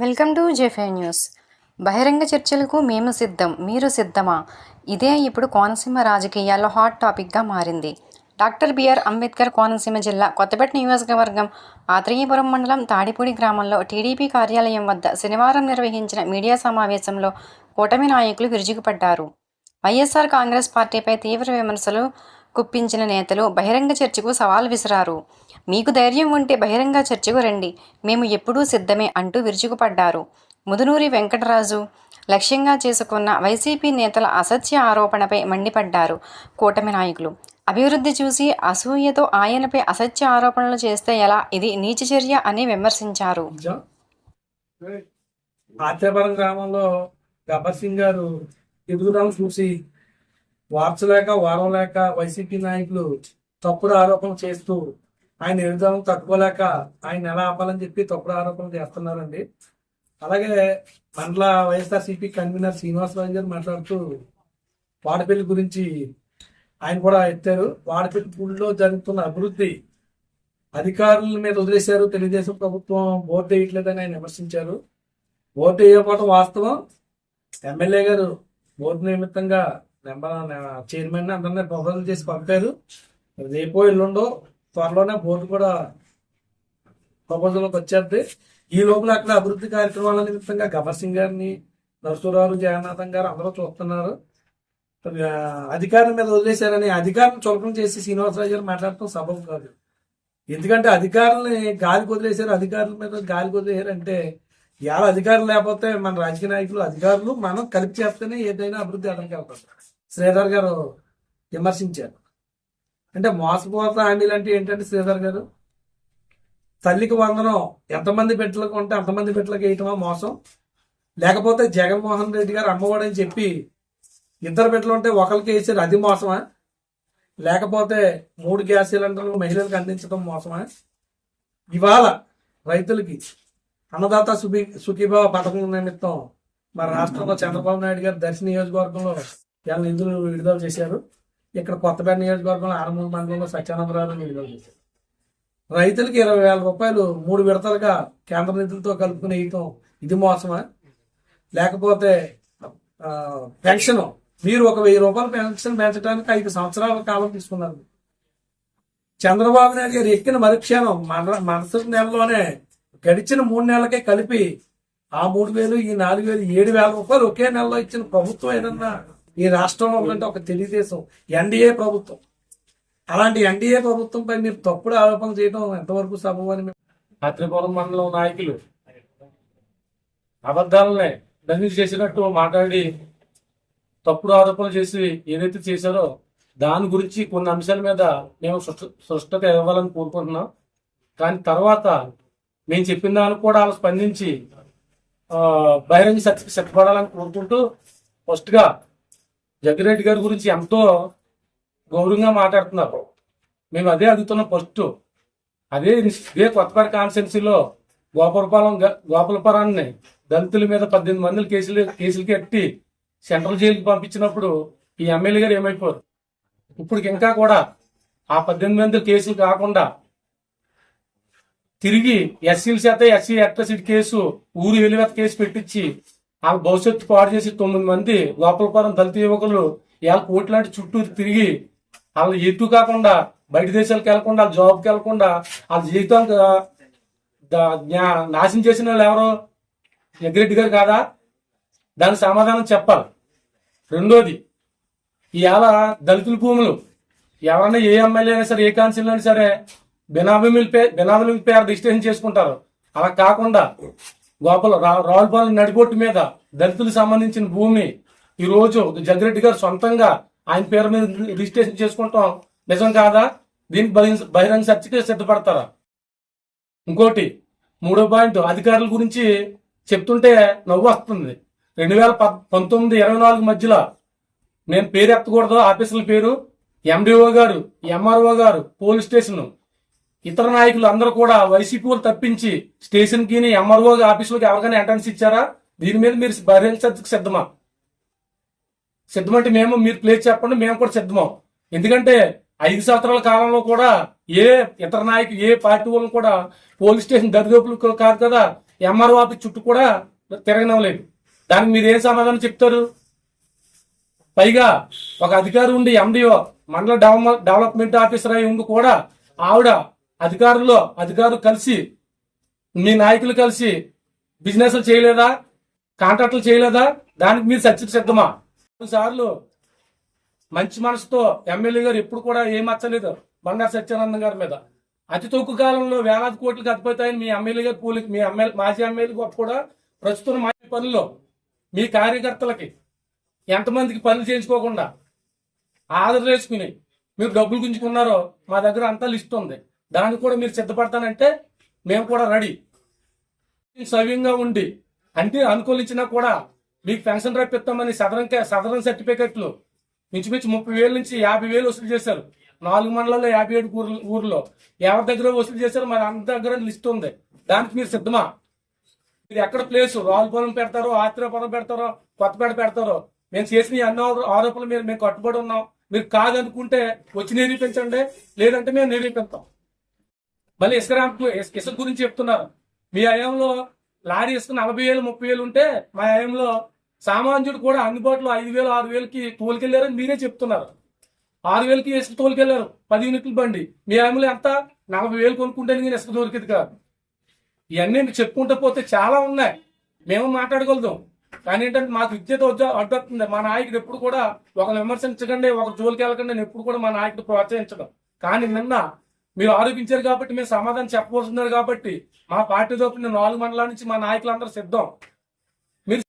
Welcome to జెఫే news. బహిరంగ చర్చలకు మేము సిద్ధం మీరు సిద్ధమా? ఇదే ఇప్పుడు కోనసీమ రాజకీయాల్లో హాట్ టాపిక్గా మారింది. డాక్టర్ బిఆర్ అంబేద్కర్ కోనసీమ జిల్లా కొత్తపేట నియోజకవర్గం ఆత్రేయపురం మండలం తాడిపూడి గ్రామంలో టీడీపీ కార్యాలయం వద్ద శనివారం నిర్వహించిన మీడియా సమావేశంలో కూటమి నాయకులు విరుచుకుపడ్డారు వైఎస్ఆర్ కాంగ్రెస్ పార్టీపై తీవ్ర విమర్శలు కుప్పించిన నేతలు బహిరంగ చర్చకు సవాల్ విసిరారు. మీకు ధైర్యం ఉంటే బహిరంగ చర్చకు రండి. మేము ఎప్పుడూ సిద్ధమే అంటూ విరుచుకుపడ్డారు. ముదునూరి వెంకటరాజు లక్ష్యంగా చేసుకున్న వైసీపీ నేతల అసత్య ఆరోపణపై మండిపడ్డారు కూటమి నాయకులు. అభివృద్ధి చూసి అసూయతో ఆయనపై అసత్య ఆరోపణలు చేస్తే ఎలా? ఇది నీచచర్య అని విమర్శించారు. కొంచెం గ్రామంలో గబ్బర్ సింగ్ గారు ఎదుగుదల చూసి వార్చలేక వారం లేక వైసీపీ నాయకులు తప్పుడు ఆరోపణలు చేస్తూ ఆయన ఎదుగుదలను తట్టుకోలేక ఆయన ఎలా ఆపాలని చెప్పి తప్పుడు ఆరోపణలు చేస్తున్నారండి. అలాగే మండల వైఎస్ఆర్సీపీ కన్వీనర్ శ్రీనివాసరావు గారు మాట్లాడుతూ వాడపల్లి గురించి ఆయన కూడా ఎత్తారు. వాడపల్లి పూడిలో జరుగుతున్న అభివృద్ధి అధికారుల మీద వదిలేశారు. తెలుగుదేశం ప్రభుత్వం బోర్డు వేయట్లేదని ఆయన విమర్శించారు. బోర్డు వేయకపోవడం వాస్తవం. ఎమ్మెల్యే గారు బోర్డు నిమిత్తంగా నెంబర్ చైర్మన్ అందరినీ ప్రపోజల్ చేసి పంపారు. రేపో ఎల్లుండో త్వరలోనే బోర్డు కూడా ప్రపోజల్లోకి వచ్చేది ఈ లోపల అక్కడ అభివృద్ధి కార్యక్రమాల నిమిత్తంగా గబ్బర్ సింగ్ గారిని నరసూరావు జగన్నాథం గారు అందరూ చూస్తున్నారు. అధికారం అధికారుల మీద వదిలేశారని అధికారం చులకం చేసి శ్రీనివాసరావు గారు మాట్లాడటం సబబు కాదు. ఎందుకంటే అధికారులని గాలికి వదిలేశారు అధికారుల మీద గాలికి వదిలేశారు అంటే ఎవరు అధికారులు లేకపోతే మన రాజకీయ నాయకులు అధికారులు మనం కలిపి చేస్తేనే ఏదైనా అభివృద్ధి అతనికి శ్రీధర్ గారు విమర్శించారు. అంటే మోసపోత హామీలు అంటే ఏంటంటే శ్రీధర్ గారు? తల్లికి వందనం ఎంతమంది బిడ్డలకు ఉంటే అంతమంది బిడ్డలకు వేయటమా మోసం? లేకపోతే జగన్మోహన్ రెడ్డి గారు అమ్మఒడి అని చెప్పి ఇద్దరు బిడ్డలు ఉంటే ఒకరికి వేసారు అది మోసమా? లేకపోతే మూడు గ్యాస్ సిలిండర్లు మహిళలకు అందించడం మోసమా? ఇవాళ రైతులకి అన్నదాత సుఖీ సుఖీభావ పథకం నిమిత్తం మన రాష్ట్రంలో చంద్రబాబు నాయుడు గారు దర్శి నియోజకవర్గంలో ఇలా నిధులు విడుదల చేశారు. ఇక్కడ కొత్తపేట నియోజకవర్గంలో ఆరుమూల మండలంలో సత్యానందరావు విడుదల చేశారు రైతులకి ఇరవై వేల రూపాయలు మూడు విడతలుగా కేంద్ర నిధులతో కలుపుకుని వేయటం ఇది మోసమా? లేకపోతే పెన్షన్ మీరు ఒక వెయ్యి రూపాయలు పెన్షన్ పెంచడానికి ఐదు సంవత్సరాల కాలం తీసుకున్నారు. చంద్రబాబు నాయుడు గారు ఎక్కిన మరుక్షణం మన మనసు నెలలోనే గడిచిన మూడు నెలలకే కలిపి ఆ మూడు వేలు ఈ నాలుగు వేలు ఏడు వేల రూపాయలు ఒకే నెలలో ఇచ్చిన ప్రభుత్వం ఏదన్నా ఈ రాష్ట్రంలో ఉందంటే ఒక తెలుగుదేశం ఎన్డీఏ ప్రభుత్వం. అలాంటి ఎన్డీఏ ప్రభుత్వంపై మీరు తప్పుడు ఆరోపణలు చేయడం ఎంతవరకు సబబని అని మండలం నాయకులు అబద్ధాలనే దండిలు చేసినట్టు మాట్లాడి తప్పుడు ఆరోపణలు చేసి ఏదైతే చేశారో దాని గురించి కొన్ని అంశాల మీద మేము స్పష్ట- స్పష్టత ఇవ్వాలని కోరుకుంటున్నాం. కానీ తర్వాత మేము చెప్పిన దానికి కూడా వాళ్ళు స్పందించి బహిరంగ చర్చకి సిద్ధపడాలని కోరుకుంటూ ఫస్ట్గా జగ్గిరెడ్డి గారి గురించి ఎంతో గౌరవంగా మాట్లాడుతున్నారు. మేము అదే అడుగుతున్నాం ఫస్ట్ అదే ఇదే కొత్తపేట కాన్స్టిట్యున్సీలో గోపాలపాలెం గోపాలపురాన్ని దళితుల మీద పద్దెనిమిది మందిని కేసులు కేసులు కట్టి సెంట్రల్ జైలుకి పంపించినప్పుడు ఈ ఎమ్మెల్యే గారు ఏమైపోరు ఇప్పుడు ఇంకా కూడా ఆ పద్దెనిమిది మంది కేసులు కాకుండా తిరిగి ఎస్సీల చేత ఎస్సీ అట్రసిటీ కేసు ఊరు వెలివెత్త కేసు పెట్టించి వాళ్ళ భవిష్యత్తు పాడు చేసి తొమ్మిది మంది గోపాలపురం దళిత యువకులు ఇవాళ కోట్లాంటి చుట్టూ తిరిగి వాళ్ళు ఎటు కాకుండా బయట దేశాలకు వెళ్ళకుండా వాళ్ళ జాబ్కి వెళ్ళకుండా వాళ్ళ జీవితం నాశనం చేసిన వాళ్ళు ఎవరు? జగ్గిరెడ్డి గారు కాదా? దానికి సమాధానం చెప్పాలి. రెండోది ఇవాళ దళితుల భూములు ఎవరైనా ఏ ఎమ్మెల్యే అయినా సరే ఏ కౌన్సిల్ అయినా సరే బినామీల పే బినామీల పేరు రిజిస్ట్రేషన్ చేసుకుంటారు. అలా కాకుండా గోపాల రా- రావులపాలెం నడిబొట్టు మీద దళితులకు సంబంధించిన భూమి ఈ రోజు జగ్గిరెడ్డి గారు సొంతంగా ఆయన పేరు మీద రిజిస్ట్రేషన్ చేసుకుంటాం. నిజం కాదా? దీనికి బహిరంగ బహిరంగ చర్చకి సిద్ధపడతారా? ఇంకోటి మూడో పాయింట్ అధికారుల గురించి చెప్తుంటే నవ్వు వస్తుంది. రెండు వేల పంతొమ్మిది ఇరవై నాలుగు మధ్యలో నేను పేరు ఎత్తకూడదు ఆఫీసుల పేరు. ఎండిఓ గారు ఎంఆర్ఓ గారు పోలీస్ స్టేషన్ ఇతర నాయకులు అందరూ కూడా వైసీపీ వాళ్ళు తప్పించి స్టేషన్కి ఎంఆర్ఓ ఆఫీసులకు ఎవరికైనా ఎంట్రన్స్ ఇచ్చారా? దీని మీద మీరు బహిరంగ సిద్ధమా? సిద్ధమంటే మేము మీరు ప్లేస్ చెప్పండి మేము కూడా సిద్ధమం. ఎందుకంటే ఐదు సంవత్సరాల కాలంలో కూడా ఏ ఇతర నాయకులు ఏ పార్టీ వాళ్ళు కూడా పోలీస్ స్టేషన్ దరిదోపులు కాదు కదా ఎంఆర్ఓ ఆఫీస్ చుట్టూ కూడా తిరగనవలేదు దానికి మీరు ఏం సమాధానం చెప్తారు? పైగా ఒక అధికారి ఉండి ఎండిఓ మండల డెవలప్ డెవలప్మెంట్ ఆఫీసర్ అయి ఉండి కూడా ఆవిడ అధికారులు అధికారులు కలిసి మీ నాయకులు కలిసి బిజినెస్లు చేయలేదా? కాంట్రాక్టులు చేయలేదా? దానికి మీరు సత్య సిద్ధమా? సార్లు మంచి మనసుతో ఎమ్మెల్యే గారు ఎప్పుడు కూడా ఏం మచ్చలేదు బండారు సత్యానంద గారి మీద. అతి తక్కువ కాలంలో వేలాది కోట్లకు గతిపోతాయని మీ ఎమ్మెల్యే గారు పూలికి మీ ఎమ్మెల్యే మాజీ ఎమ్మెల్యే గారు కూడా ప్రస్తుతం మాజీ పనుల్లో మీ కార్యకర్తలకి ఎంతమందికి పనులు చేయించుకోకుండా ఆర్డర్ వేసుకుని మీరు డబ్బులు గుంజుకున్నారో మా దగ్గర అంతా లిస్ట్ ఉంది. దానికి కూడా మీరు సిద్ధపడతానంటే మేము కూడా రెడీ. సవ్యంగా ఉండి అంటే అనుకూలించినా కూడా మీకు పెన్షన్ రప్పిస్తామని ఇస్తామని సదరం సదరం సర్టిఫికెట్లు ఇంచుమించు ముప్పై వేల నుంచి యాభై వేలు వసూలు చేశారు. నాలుగు మండలాల్లో యాభై ఏడు ఊర్లో ఎవరి దగ్గర వసూలు చేశారు మరి అందరి దగ్గర లిస్ట్ ఉంది. దానికి మీరు సిద్ధమా? మీరు ఎక్కడ ప్లేస్? రావులపురం పెడతారో ఆత్రేయపురం పెడతారో కొత్తపేట పెడతారో? మేము చేసిన ఎన్నో అన్ని ఆరోపణలు మీరు మేము కట్టుబడి ఉన్నాం. మీరు కాదనుకుంటే వచ్చి నిరూపించండి లేదంటే మేము నిరూపిస్తాం. మళ్ళీ ఇసుక ర్యాంప్ ఇసుక గురించి చెప్తున్నారు. మీ హయాంలో లారీ ఇసుక నలభై వేలు ముప్పై వేలు ఉంటే మా హయాంలో సామాన్యుడు కూడా అందుబాటులో ఐదు వేలు ఆరు వేలకి తోలుకెళ్ళారని మీరే చెప్తున్నారు. ఆరు వేలకి ఇసుక తోలుకెళ్ళారు పది యూనిట్ల బండి. మీ హయాంలో ఎంత? నలభై వేలు కొనుక్కుంటే నేను ఇసుక దొరికింది కాదు. ఇవన్నీ మీకు చెప్పుకుంటూ పోతే చాలా ఉన్నాయి. మేము మాట్లాడగలుగుతాం. కానీ ఏంటంటే మాకు విద్యతో అడ్డొస్తుంది. మా నాయకుడు ఎప్పుడు కూడా ఒకరు విమర్శించకండి ఒక జోలికి వెళ్ళకండి నేను ఎప్పుడు కూడా మా నాయకుడు ప్రోత్సహించడం. కానీ నిన్న మీరు ఆరోపించారు కాబట్టి మేము సమాధానం చెప్పబోతున్నారు కాబట్టి మా పార్టీ తరపున నాలుగు మండలాల నుంచి మా నాయకులందరూ సిద్ధం.